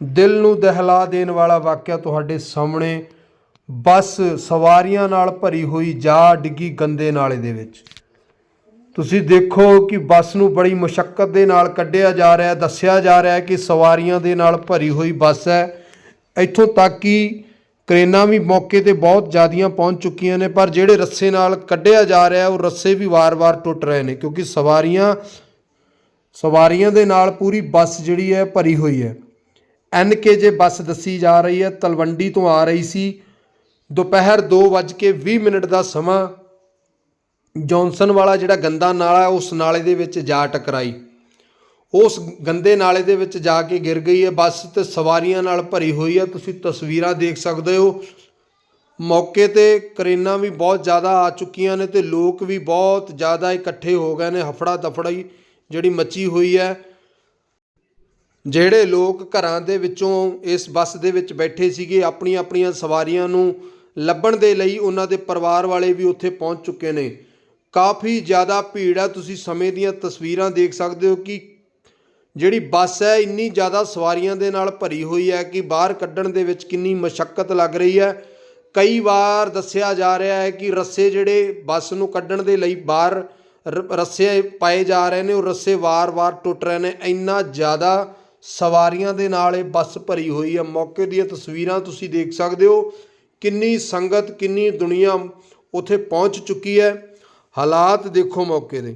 ਦਿਲ ਨੂੰ ਦਹਿਲਾ ਦੇਣ ਵਾਲਾ ਵਾਕਿਆ ਤੁਹਾਡੇ ਸਾਹਮਣੇ ਬੱਸ ਸਵਾਰੀਆਂ ਨਾਲ ਭਰੀ ਹੋਈ ਜਾ ਡਿੱਗੀ ਗੰਦੇ ਨਾਲੇ ਦੇ ਵਿੱਚ। ਤੁਸੀਂ ਦੇਖੋ ਕਿ ਬੱਸ ਨੂੰ ਬੜੀ ਮੁਸ਼ਕਲ ਦੇ ਨਾਲ ਕੱਢਿਆ ਜਾ ਰਿਹਾ ਦੱਸਿਆ ਜਾ ਰਿਹਾ ਕਿ ਸਵਾਰੀਆਂ ਦੇ ਨਾਲ ਭਰੀ ਹੋਈ ਬੱਸ ਹੈ। ਇੱਥੋਂ ਤੱਕ ਕਿ ਕਰੇਨਾਂ ਵੀ ਮੌਕੇ ਤੇ ਬਹੁਤ ਜ਼ਿਆਦੀਆਂ ਪਹੁੰਚ ਚੁੱਕੀਆਂ ਨੇ, ਪਰ ਜਿਹੜੇ ਰੱਸੇ ਨਾਲ ਕੱਢਿਆ ਜਾ ਰਿਹਾ ਉਹ ਰੱਸੇ ਵੀ ਵਾਰ-ਵਾਰ ਟੁੱਟ ਰਹੇ ਨੇ, ਕਿਉਂਕਿ ਸਵਾਰੀਆਂ ਸਵਾਰੀਆਂ ਦੇ ਨਾਲ ਪੂਰੀ ਬੱਸ ਜਿਹੜੀ ਹੈ ਭਰੀ ਹੋਈ ਹੈ। ਜੇ ਬੱਸ ਦੱਸੀ ਜਾ ਰਹੀ ਹੈ, ਤਲਵੰਡੀ ਤੋਂ ਆ ਰਹੀ ਸੀ। ਦੁਪਹਿਰ 2:20 ਮਿੰਟ ਦਾ ਸਮਾਂ, ਜੌਨਸਨ ਵਾਲਾ ਜਿਹੜਾ ਗੰਦਾ ਨਾਲਾ ਉਸ ਨਾਲੇ ਦੇ ਵਿੱਚ ਜਾ ਟਕਰਾਈ। ਉਸ ਗੰਦੇ ਨਾਲੇ ਦੇ ਵਿੱਚ ਜਾ ਕੇ ਗਿਰ ਗਈ ਹੈ, ਬੱਸ ਤੇ ਸਵਾਰੀਆਂ ਨਾਲ ਭਰੀ ਹੋਈ ਹੈ। ਤੁਸੀਂ ਤਸਵੀਰਾਂ ਦੇਖ ਸਕਦੇ ਹੋ। ਮੌਕੇ ਤੇ ਕਰੇਨਾਂ ਵੀ ਬਹੁਤ ਜ਼ਿਆਦਾ ਆ ਚੁੱਕੀਆਂ ਨੇ ਤੇ ਲੋਕ ਵੀ ਬਹੁਤ ਜ਼ਿਆਦਾ ਇਕੱਠੇ ਹੋ ਗਏ ਨੇ ਹਫੜਾ ਦਫੜਾਈ ਜਿਹੜੀ ਮੱਚੀ ਹੋਈ ਹੈ। ਜਿਹੜੇ ਲੋਕ ਘਰਾਂ ਦੇ ਵਿੱਚੋਂ ਇਸ ਬੱਸ ਦੇ ਵਿੱਚ ਬੈਠੇ ਸੀਗੇ ਆਪਣੀਆਂ ਆਪਣੀਆਂ ਸਵਾਰੀਆਂ ਨੂੰ ਲੱਭਣ ਦੇ ਲਈ ਉਹਨਾਂ ਦੇ ਪਰਿਵਾਰ ਵਾਲੇ ਵੀ ਉੱਥੇ ਪਹੁੰਚ ਚੁੱਕੇ ਨੇ। ਕਾਫੀ ਜ਼ਿਆਦਾ ਭੀੜ ਹੈ ਤੁਸੀਂ ਸਮੇਂ ਦੀਆਂ ਤਸਵੀਰਾਂ ਦੇਖ ਸਕਦੇ ਹੋ ਕਿ ਜਿਹੜੀ ਬੱਸ ਹੈ, ਇੰਨੀ ਜ਼ਿਆਦਾ ਸਵਾਰੀਆਂ ਦੇ ਨਾਲ ਭਰੀ ਹੋਈ ਹੈ ਕਿ ਬਾਹਰ ਕੱਢਣ ਦੇ ਵਿੱਚ ਕਿੰਨੀ ਮਸ਼ੱਕਤ ਲੱਗ ਰਹੀ ਹੈ। ਕਈ ਵਾਰ ਦੱਸਿਆ ਜਾ ਰਿਹਾ ਹੈ ਕਿ ਰੱਸੇ ਜਿਹੜੇ ਬੱਸ ਨੂੰ ਕੱਢਣ ਦੇ ਲਈ ਬਾਹਰ ਰ- ਰੱਸੇ ਪਾਏ ਜਾ ਰਹੇ ਨੇ, ਉਹ ਰੱਸੇ ਵਾਰ-ਵਾਰ ਟੁੱਟ ਰਹੇ ਨੇ। ਇੰਨਾ ਜ਼ਿਆਦਾ ਸਵਾਰੀਆਂ ਦੇ ਨਾਲ ਇਹ ਬੱਸ ਭਰੀ ਹੋਈ ਹੈ। ਮੌਕੇ ਦੀਆਂ ਤਸਵੀਰਾਂ ਤੁਸੀਂ ਦੇਖ ਸਕਦੇ ਹੋ। ਕਿੰਨੀ ਸੰਗਤ ਕਿੰਨੀ ਦੁਨੀਆ ਉੱਥੇ ਪਹੁੰਚ ਚੁੱਕੀ ਹੈ। ਹਾਲਾਤ ਦੇਖੋ ਮੌਕੇ ਦੇ।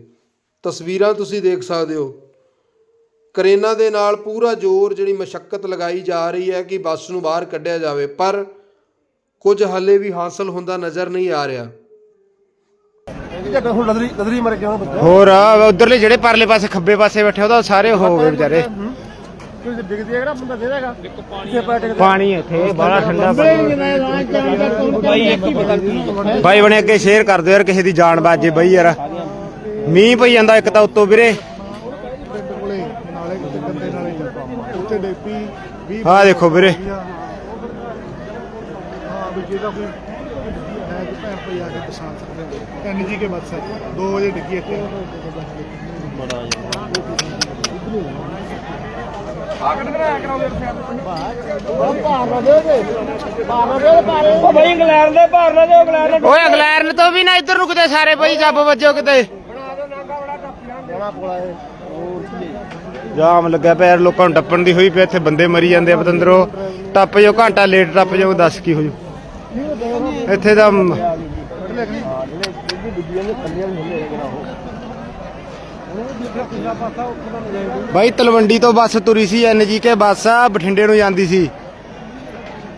ਤਸਵੀਰਾਂ ਤੁਸੀਂ ਦੇਖ ਸਕਦੇ ਹੋ। ਕਰੇਨਾਂ ਦੇ ਨਾਲ ਪੂਰਾ ਜ਼ੋਰ ਜਿਹੜੀ ਮਸ਼ੱਕਤ ਲਗਾਈ ਜਾ ਰਹੀ ਹੈ ਕਿ ਬੱਸ ਨੂੰ ਬਾਹਰ ਕੱਢਿਆ ਜਾਵੇ ਪਰ ਕੁਝ ਹੱਲੇ ਵੀ ਹਾਸਲ ਹੁੰਦਾ ਨਜ਼ਰ ਨਹੀਂ ਆ ਰਿਹਾ। ਹੋਰ ਉਧਰਲੇ ਜਿਹੜੇ ਪਰਲੇ ਪਾਸੇ ਖੱਬੇ ਪਾਸੇ ਬੈਠੇ ਉਹਦਾ ਸਾਰੇ ਹੋ ਗਏ ਵਿਚਾਰੇ। ਡਿੱਗਦੀ ਹੈ ਕਿਹੜਾ ਬੰਦਾ ਦੇਦਾਗਾ ਪਾਣੀ ਇੱਥੇ ਬੜਾ ਠੰਡਾ ਪਾਣੀ। ਬਾਈ ਬਣੇ ਅੱਗੇ ਸ਼ੇਅਰ ਕਰ ਦਿਓ ਯਾਰ ਕਿਸੇ ਦੀ ਜਾਨ ਬਾਜੇ ਬਈ ਯਾਰ। ਮੀਂਹ ਪਈ ਜਾਂਦਾ ਇੱਕ ਤਾਂ ਉੱਤੋਂ ਵੀਰੇ। ਪਿੰਡ ਕੋਲੇ ਨਾਲੇ ਕਿਤੇ ਗੰਦੇ ਨਾਲੇ ਜਾਂਦਾ ਉੱਤੇ ਡੇਪੀ 20 ਆਹ ਦੇਖੋ ਵੀਰੇ। ਹਾਂ ਵੀ ਜਿਹਦਾ ਕੋਈ ਹੈ ਕਿ ਭੈਣ ਭਈ ਆ ਕੇ ਪਛਾਣ ਸਕਦੇ ਹੋ ਐਨ ਜੀ ਕੇ ਬੱਸ ਹੈ 2 ਵਜੇ ਡਿੱਗੀ ਇੱਥੇ ਓਏ ਇੰਗਲੈਂਡ ਤੋਂ ਵੀ ਨਾ ਇੱਧਰ ਨੂੰ ਕਿਤੇ ਸਾਰੇ ਬਈ ਜੱਬ ਵੱਜੋ ਕਿਤੇ। ਜਾਮ ਲੱਗਿਆ ਪਿਆ ਯਾਰ ਲੋਕਾਂ ਨੂੰ ਟੱਪਣ ਦੀ ਹੋਈ ਪਈ ਇੱਥੇ ਬੰਦੇ ਮਰੀ ਜਾਂਦੇ ਆ ਪਤੰਦਰੋ। ਟੱਪ ਜਾਓ ਘੰਟਾ ਲੇਟ ਟੱਪ ਜਾਓ ਦੱਸ ਕੀ ਹੋ ਜੂ ਇੱਥੇ ਤਾਂ ਮ- ਬਾਈ ਤਲਵੰਡੀ ਤੋਂ ਬੱਸ ਤੁਰੀ ਸੀ ਐਨਜੀਕੇ ਬੱਸ ਆ ਬਠਿੰਡੇ ਨੂੰ ਜਾਂਦੀ ਸੀ।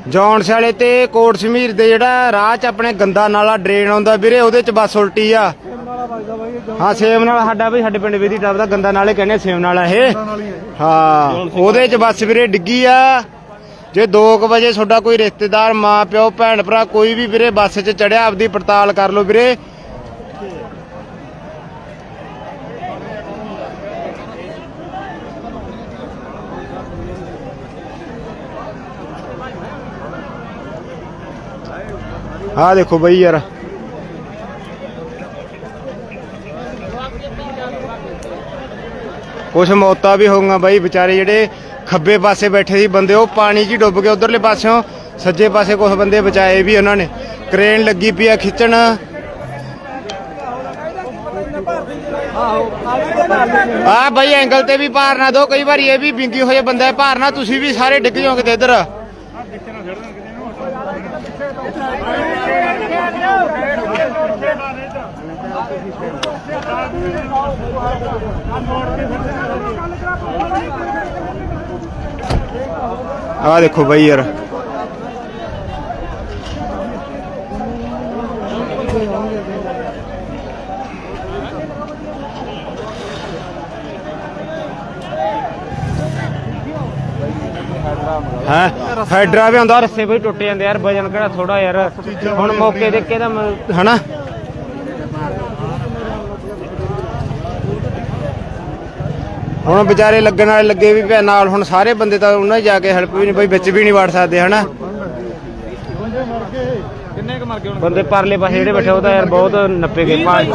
ਜੌਨਸ ਵਾਲੇ ਤੇ ਕੋਟ ਸਮੀਰ ਦੇ ਜਿਹੜਾ ਰਾਹ 'ਚ ਆਪਣੇ ਗੰਦਾ ਨਾਲਾ ਡਰੇਨ ਆਉਂਦਾ ਵੀਰੇ, ਉਹਦੇ 'ਚ ਬੱਸ ਉਲਟੀ ਆ। ਹਾਂ, ਸੇਮ ਨਾਲ ਸਾਡਾ ਵੀ, ਸਾਡੇ ਪਿੰਡ ਵੀਦੀ ਟੱਪ ਦਾ ਗੰਦਾ ਨਾਲੇ ਕਹਿੰਦੇ ਸੇਮ ਨਾਲਾ ਇਹ। ਹਾਂ, ਉਹਦੇ 'ਚ ਬੱਸ ਵੀਰੇ ਡਿੱਗੀ ਆ। ਜੇ 2 ਵਜੇ ਤੁਹਾਡਾ ਕੋਈ ਰਿਸ਼ਤੇਦਾਰ, ਮਾਂ, ਪਿਓ, ਭੈਣ, ਭਰਾ ਕੋਈ ਵੀ ਵੀਰੇ ਬੱਸ 'ਚ ਚੜਿਆ, ਆਪਦੀ ਪੜਤਾਲ ਕਰ ਲਓ ਵੀਰੇ। ਆਹ ਦੇਖੋ ਬਈ ਯਾਰ ਕੁਛ ਮੌਤਾਂ ਵੀ ਹੋਊਗਾ ਬਾਈ, ਵਿਚਾਰੇ ਜਿਹੜੇ ਖੱਬੇ ਪਾਸੇ ਬੈਠੇ ਸੀ ਬੰਦੇ, ਉਹ ਪਾਣੀ 'ਚ ਹੀ ਡੁੱਬ ਗਏ ਉਧਰਲੇ ਪਾਸਿਓਂ। ਸੱਜੇ ਪਾਸੇ ਕੁਝ ਬੰਦੇ ਬਚਾਏ ਵੀ ਉਹਨਾਂ ਨੇ। ਕ੍ਰੇਨ ਲੱਗੀ ਪਈ ਆ ਖਿੱਚਣ। ਆ ਬਾਈ ਐਂਗਲ ਤੇ ਵੀ ਭਾਰ ਨਾ ਦੋ ਕਈ ਵਾਰੀ ਇਹ ਵੀ ਬਿੰਗੀ ਹੋਏ ਬੰਦਾ ਹੈ ਭਾਰ ਨਾ ਤੁਸੀਂ ਵੀ ਸਾਰੇ ਡਿੱਗ ਜਾਓਗੇ ਤੇ ਇੱਧਰ। ਆ ਦੇਖੋ ਬਾਈ ਯਾਰ। ਹਾਂ? ਹੈਡਰਾ ਵੀ ਹੁੰਦਾ ਰੱਸੇ ਬਈ ਟੁੱਟ ਜਾਂਦੇ ਯਾਰ, ਵਜਨ ਕਿਹੜਾ ਥੋੜਾ ਯਾਰ। ਹੁਣ ਮੌਕੇ ਦੇ ਕਿਹਦਾ ਹਨਾ? ਹੁਣ ਵਿਚਾਰੇ ਲੱਗਣ ਵਾਲੇ ਲੱਗੇ ਵੀ ਪਿਆ ਨਾਲ, ਹੁਣ ਸਾਰੇ ਬੰਦੇ ਤਾਂ ਉਹਨਾਂ ਜਾ ਕੇ ਹੈਲਪ ਵੀ ਨਹੀਂ, ਬਈ ਵਿੱਚ ਵੀ ਨਹੀਂ ਵੜ ਸਕਦੇ, ਹਨਾ? ਮਰ ਗਏ ਕਿੰਨੇ ਕ ਬੰਦੇ ਪਰਲੇ ਪਾਸੇ ਜਿਹੜੇ ਬੈਠੇ ਉਹ ਤਾਂ ਯਾਰ ਬਹੁਤ ਨੱਪੇ ਗਏ। ਪਾਣੀ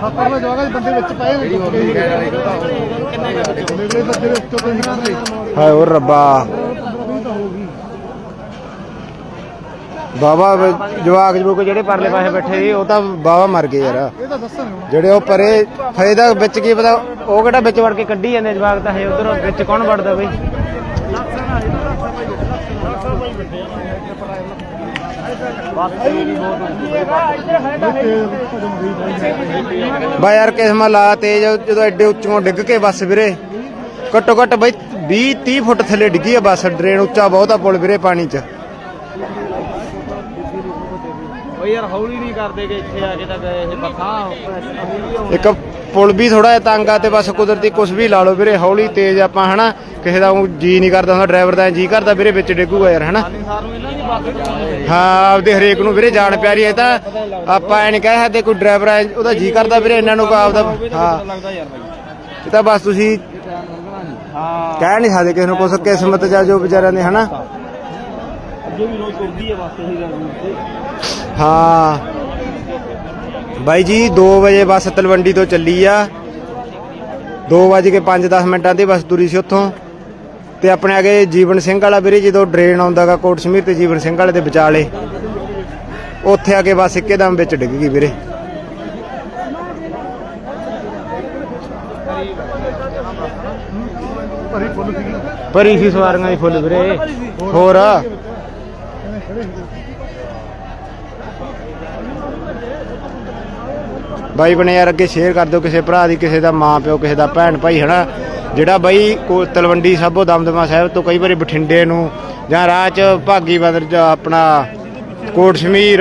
ਥੱਪੜ ਦਾ ਜਵਾਗਾ ਬੰਦੇ ਵਿੱਚ ਪਏ ਨੇ। ਟੁੱਟ ਗਏ ਕਿੰਨੇ ਬੰਦੇ ਵਿੱਚ ਤੋਂ ਨਹੀਂ ਕਰਦੇ ਹਾਏ ਓ ਰੱਬਾ। ਬਾਬਾ ਜਵਾਕ ਜਵਾਕ ਜਿਹੜੇ ਪਰਲੇ ਪਾਸੇ ਬੈਠੇ ਸੀ ਉਹ ਤਾਂ ਬਾਬਾ ਮਰ ਗਏ ਯਾਰ। ਜਿਹੜੇ ਉਹ ਪਰੇ ਫਾਇਦਾ ਵਿੱਚ ਕੀ ਪਤਾ ਉਹ ਕਿਹੜਾ ਵਿੱਚ ਵੜ ਕੇ ਕੱਢੀ ਜਾਂਦੇ ਜਵਾਕ ਤਾਂ ਹੈ ਉਧਰ ਵਿੱਚ ਕੌਣ ਵੜਦਾ ਬਈ? ਬਾ ਯਾਰ ਕਿਸਮਾ ਲਾ ਤੇਜ, ਜਦੋਂ ਐਡੇ ਉੱਚੋਂ ਡਿੱਗ ਕੇ ਬੱਸ ਵੀਰੇ। ਘੱਟੋ ਘੱਟ ਬਈ 20 30 ਫੁੱਟ ਥੱਲੇ ਡਿੱਗੀ ਆ ਬੱਸ, ਡਰੇਨ ਉੱਚਾ ਬਹੁਤ ਆ ਪੁਲ ਵੀਰੇ ਪਾਣੀ 'ਚ। ਓ ਯਾਰ ਹੌਲੀ ਨਹੀਂ ਕਰਦੇ ਕਿ ਇੱਥੇ ਆ ਕੇ ਤਾਂ ਗਏ ਇਹ ਬੱਸਾਂ ਇੱਕ ਪੁਲ ਵੀ ਥੋੜਾ ਜਿਹਾ ਤੰਗ ਆ ਤੇ ਬਸ ਕੁਦਰਤੀ ਕੁਝ ਵੀ ਲਾ ਲਓ ਵੀਰੇ ਹੌਲੀ ਤੇਜ਼ ਆਪਾਂ ਹਨਾ ਕਿਸੇ ਦਾ ਜੀ ਨਹੀਂ ਕਰਦਾ ਹੁੰਦਾ ਡਰਾਈਵਰ ਦਾ ਜੀ ਕਰਦਾ ਵੀਰੇ ਵਿੱਚ ਡਿੱਗੂਗਾ ਯਾਰ ਹਨਾ। ਹਾਂ ਆਪਦੇ ਹਰੇਕ ਨੂੰ ਵੀਰੇ ਜਾਣ ਪਿਆਰੀ ਹੈ ਤਾਂ ਆਪਾਂ ਐ ਨਹੀਂ ਕਹਿ ਸਕਦੇ ਕੋਈ ਡਰਾਈਵਰ ਹੈ ਉਹਦਾ ਜੀ ਕਰਦਾ ਵੀਰੇ ਇਹਨਾਂ ਨੂੰ ਕੋ ਆਪਦਾ ਹਾਂ। ਇਹ ਤਾਂ ਬਸ ਤੁਸੀਂ ਹਾਂ। ਕਹਿ ਨਹੀਂ ਸਕਦੇ ਕਿਸੇ ਨੂੰ ਕੁਛ ਕਿਸਮਤ ਜਾਂ ਜੋ ਵਿਚਾਰਿਆਂ ਦੇ ਹਨਾ। ਅੱਗੇ ਵੀ ਰੋਜ਼ ਤੁਰਦੀ ਹੈ ਬੱਸ ਇਹੀ ਗੱਲ। ਹਾਂ। ਬਾਈ ਜੀ 2 ਵਜੇ ਬੱਸ ਤਲਵੰਡੀ ਤੋਂ ਚੱਲੀ ਆ। 2 ਵਜੇ ਕੇ 5-10 ਮਿੰਟਾਂ ਦੀ ਬੱਸ ਤੁਰੀ ਸੀ ਉੱਥੋਂ। ਤੇ ਆਪਣੇ ਅਗੇ ਜੀਵਨ ਸਿੰਘ ਵਾਲਾ ਵੀਰੇ ਜਦੋਂ ਡਰੇਨ ਆਉਂਦਾਗਾ ਕੋਟ ਸਮੀਰ ਤੇ ਜੀਵਨ ਸਿੰਘ ਵਾਲੇ ਦੇ ਵਿਚਾਲੇ। ਉੱਥੇ ਆ ਕੇ ਬੱਸ ਇੱਕੇਦਮ ਵਿੱਚ ਡਿੱਗ ਗਈ ਵੀਰੇ। ਭਰੀ ਸੀ ਸਵਾਰੀਆਂ ਦੀ ਫੁੱਲ ਵੀਰੇ। ਹੋਰ? ਬਾਈ ਬਣੇ ਯਾਰ, ਅੱਗੇ ਸ਼ੇਅਰ ਕਰ ਦਿਓ ਕਿਸੇ ਭਰਾ ਦੀ, ਕਿਸੇ ਦਾ ਮਾਂ ਪਿਓ, ਕਿਸੇ ਦਾ ਭੈਣ ਭਾਈ, ਹਨਾ? ਜਿਹੜਾ ਬਾਈ ਕੋ ਤਲਵੰਡੀ ਸਾਬੋ ਦਮਦਮਾ ਸਾਹਿਬ ਤੋਂ ਕਈ ਵਾਰੀ ਬਠਿੰਡੇ ਨੂੰ ਜਾਂ ਰਾਹ ਚ ਭਾਗੀ ਬਦਰ ਚ ਆਪਣਾ ਕੋਟ ਸ਼ਮੀਰ